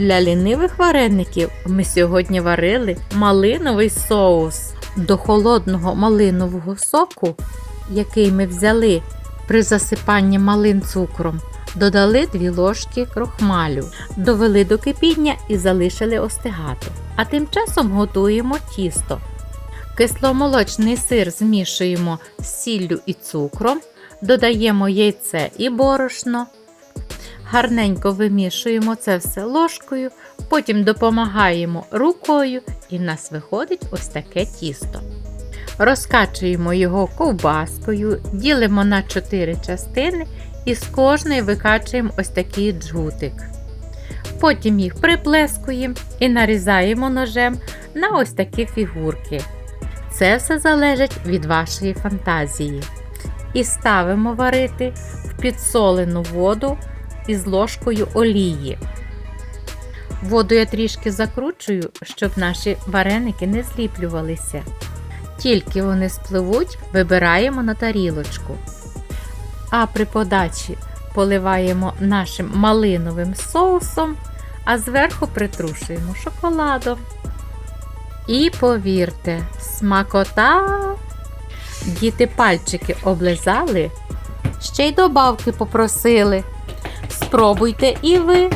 Для лінивих вареників ми сьогодні варили малиновий соус. До холодного малинового соку, який ми взяли при засипанні малин цукром, додали 2 ложки крохмалю, довели до кипіння і залишили остигати. А тим часом готуємо тісто. Кисломолочний сир змішуємо з сіллю і цукром, додаємо яйце і борошно. Гарненько вимішуємо це все ложкою, потім допомагаємо рукою, і в нас виходить ось таке тісто. Розкачуємо його ковбаскою, ділимо на 4 частини і з кожної викачуємо ось такий джгутик. Потім їх приплескуємо і нарізаємо ножем на ось такі фігурки. Це все залежить від вашої фантазії. І ставимо варити в підсолену воду із ложкою олії. Воду я трішки закручую, щоб наші вареники не зліплювалися. Тільки вони спливуть, вибираємо на тарілочку. А при подачі поливаємо нашим малиновим соусом, а зверху притрушуємо шоколадом. І повірте, смакота! Діти пальчики облизали, ще й добавки попросили. Спробуйте і ви.